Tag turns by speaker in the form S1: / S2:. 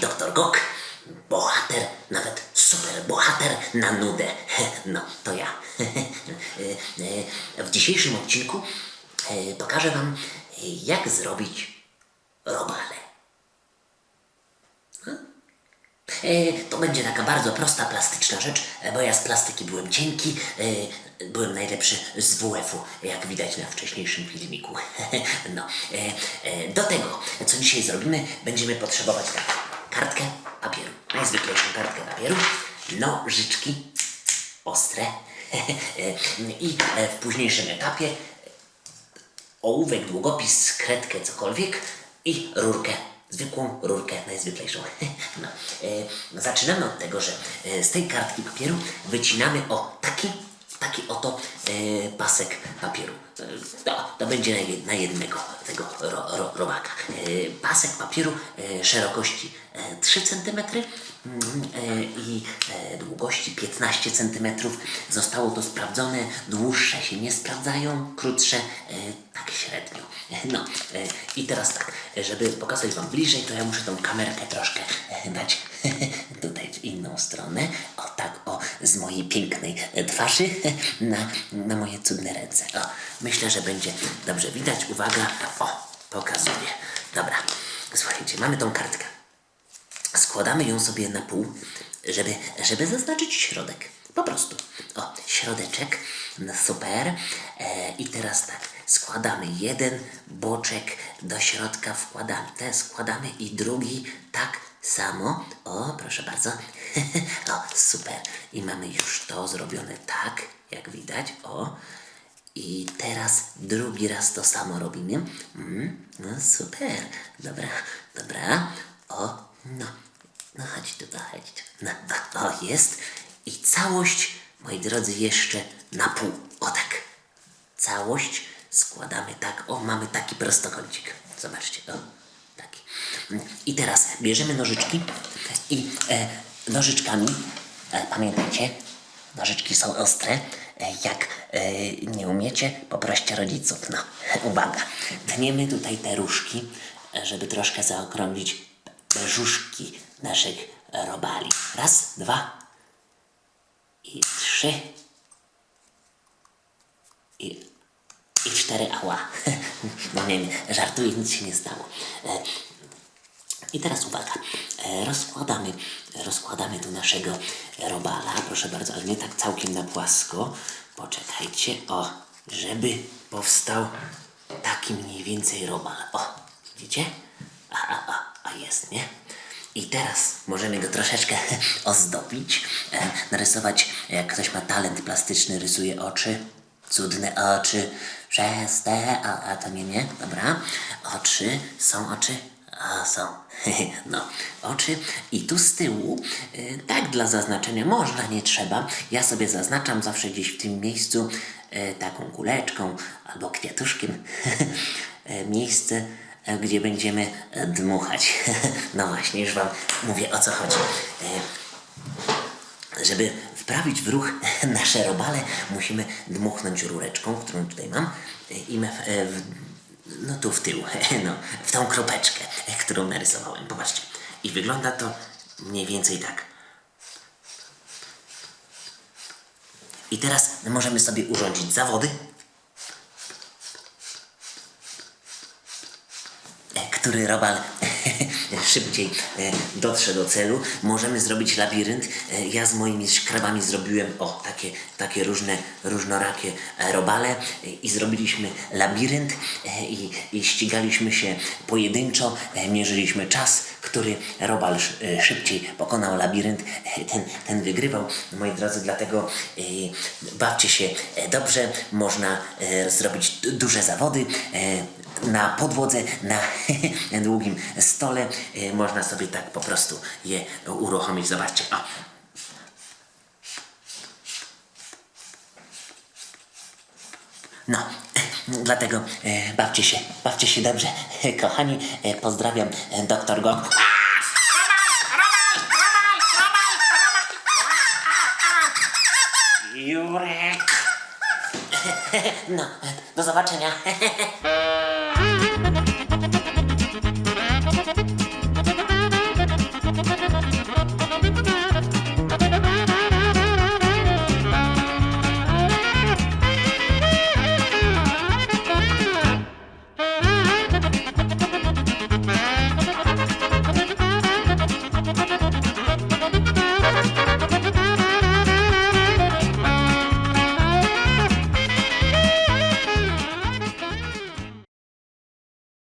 S1: doktor Gok, bohater, nawet super bohater na nudę. No, to ja. W dzisiejszym odcinku e, pokażę Wam, jak zrobić robale. E, To będzie taka bardzo prosta, plastyczna rzecz, e, bo ja z plastyki byłem cienki, e, byłem najlepszy z WF-u, jak widać na wcześniejszym filmiku. No, e, e, do tego, co dzisiaj zrobimy, będziemy potrzebować tak, kartkę papieru, najzwyklejszą kartkę papieru, nożyczki ostre. I e, w późniejszym etapie ołówek, długopis, kredkę, cokolwiek i rurkę, zwykłą rurkę, najzwyklejszą. No, e, zaczynamy od tego, że e, z tej kartki papieru wycinamy o taki, taki oto e, pasek papieru. E, To, to będzie na, jed, na jednego tego ro, ro, robaka. E, pasek papieru e, szerokości e, 3 cm i e, długości 15 cm. Zostało to sprawdzone. Dłuższe się nie sprawdzają, krótsze e, tak średnio. No e, i teraz tak, żeby pokazać Wam bliżej, to ja muszę tą kamerkę troszkę e, dać tutaj w inną stronę. Z mojej pięknej e, twarzy na, na moje cudne ręce. O, myślę, że będzie dobrze widać. Uwaga, o, pokazuję. Dobra, słuchajcie, mamy tą kartkę. Składamy ją sobie na pół, żeby, żeby zaznaczyć środek. Po prostu. O, środeczek. No super. E, I teraz tak, składamy jeden boczek do środka, wkładamy ten, składamy i drugi tak samo. O, proszę bardzo. o, super. I mamy już to zrobione tak, jak widać. O. I teraz drugi raz to samo robimy. Mm, no super. Dobra, dobra. O, no. No chodź tu, chodź tu. No, o, jest. I całość, moi drodzy, jeszcze na pół. O tak. Całość składamy tak. O, mamy taki prostokącik. Zobaczcie, o. Taki. I teraz bierzemy nożyczki i e, nożyczkami, pamiętajcie, nożyczki są ostre. E, jak e, nie umiecie, poproście rodziców. No, uwaga. Tniemy tutaj te różki, e, żeby troszkę zaokrąglić brzuszki naszych robali. Raz, dwa i trzy i, i cztery. Ała. No nie, nie, żartuję, nic się nie stało. I teraz uwaga, e, rozkładamy, rozkładamy tu naszego robala, proszę bardzo, ale nie tak całkiem na płasko. Poczekajcie, o, żeby powstał taki mniej więcej robal. O, widzicie? A, a, a, a jest, nie? I teraz możemy go troszeczkę ozdobić, e, narysować, jak ktoś ma talent plastyczny, rysuje oczy, cudne oczy, przez te, a, a to nie, nie, dobra, oczy, są oczy, a są, no, oczy i tu z tyłu, y, tak dla zaznaczenia, można, nie trzeba, ja sobie zaznaczam zawsze gdzieś w tym miejscu y, taką kuleczką albo kwiatuszkiem y, miejsce, gdzie będziemy dmuchać. No właśnie, już Wam mówię o co chodzi. Żeby wprawić w ruch nasze robale, musimy dmuchnąć rureczką, którą tutaj mam i e, w, no tu w tył, no, w tą kropeczkę, którą narysowałem. Popatrzcie. I wygląda to mniej więcej tak. I teraz możemy sobie urządzić zawody, e, który robal szybciej e, dotrze do celu. Możemy zrobić labirynt. E, Ja z moimi szkrabami zrobiłem o takie, takie różne, różnorakie robale i zrobiliśmy labirynt e, i, i ścigaliśmy się pojedynczo, e, mierzyliśmy czas, który robal e, szybciej pokonał labirynt, ten, ten wygrywał. Moi drodzy, dlatego bawcie się dobrze, można zrobić duże zawody. Na podłodze, na długim stole można sobie tak po prostu je uruchomić. Zobaczcie. O. No, dlatego e, bawcie się, bawcie się dobrze. Kochani, e, pozdrawiam e, doktor Gok. Jurek! No, do zobaczenia.